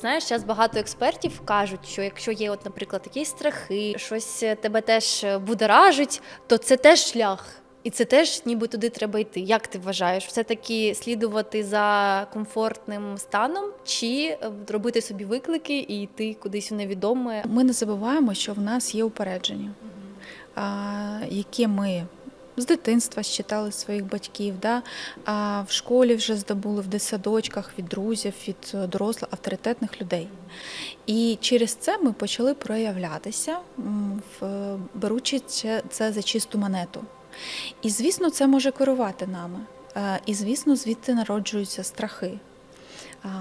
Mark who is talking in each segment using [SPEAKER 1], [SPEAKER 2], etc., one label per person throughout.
[SPEAKER 1] Знаєш, зараз багато експертів кажуть, що якщо є, от, наприклад, якісь страхи, щось е, тебе теж е, будоражить, то це теж шлях. І це теж ніби туди треба йти. Як ти вважаєш, все-таки слідувати за комфортним станом, чи е, робити собі виклики і йти кудись у невідоме?
[SPEAKER 2] Ми не забуваємо, що в нас є упередження, які ми з дитинства считали своїх батьків, да? а в школі вже здобули в дитсадочках від друзів, від е, дорослих авторитетних людей. І через це ми почали проявлятися, в- беручи це, за чисту монету. І, звісно, це може керувати нами. Е, І, звісно, звідти народжуються страхи.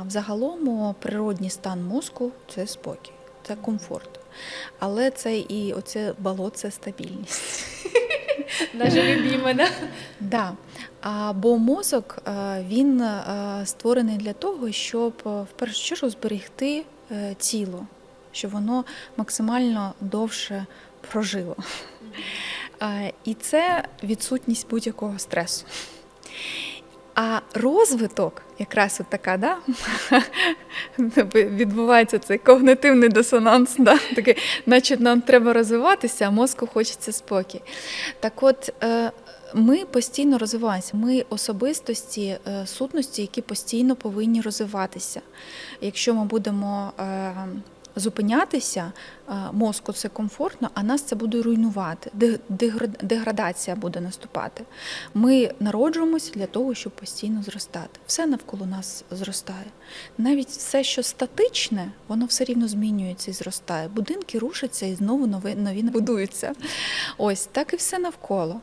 [SPEAKER 2] Взагалом природній стан мозку це спокій, це комфорт. Але це і оце болото це стабільність.
[SPEAKER 1] Наше любіме, да?
[SPEAKER 2] Да. А, бо мозок е, він е, створений для того, щоб е, в першу чергу зберегти тіло, щоб воно максимально довше прожило. І це відсутність будь-якого стресу. А розвиток, якраз от така, да? відбувається цей когнитивний дисонанс, да? такий, наче нам треба розвиватися, а мозку хочеться спокій. Так от, е, ми постійно розвиваємося. Ми особистості, е, сутності, які постійно повинні розвиватися. Якщо ми будемо е, зупинятися, е, мозку це комфортно, а нас це буде руйнувати. Деградація буде наступати. Ми народжуємося для того, щоб постійно зростати. Все навколо нас зростає. Навіть все, що статичне, воно все рівно змінюється і зростає. Будинки рушаться і знову нові, нові будуються. Ось так і все навколо.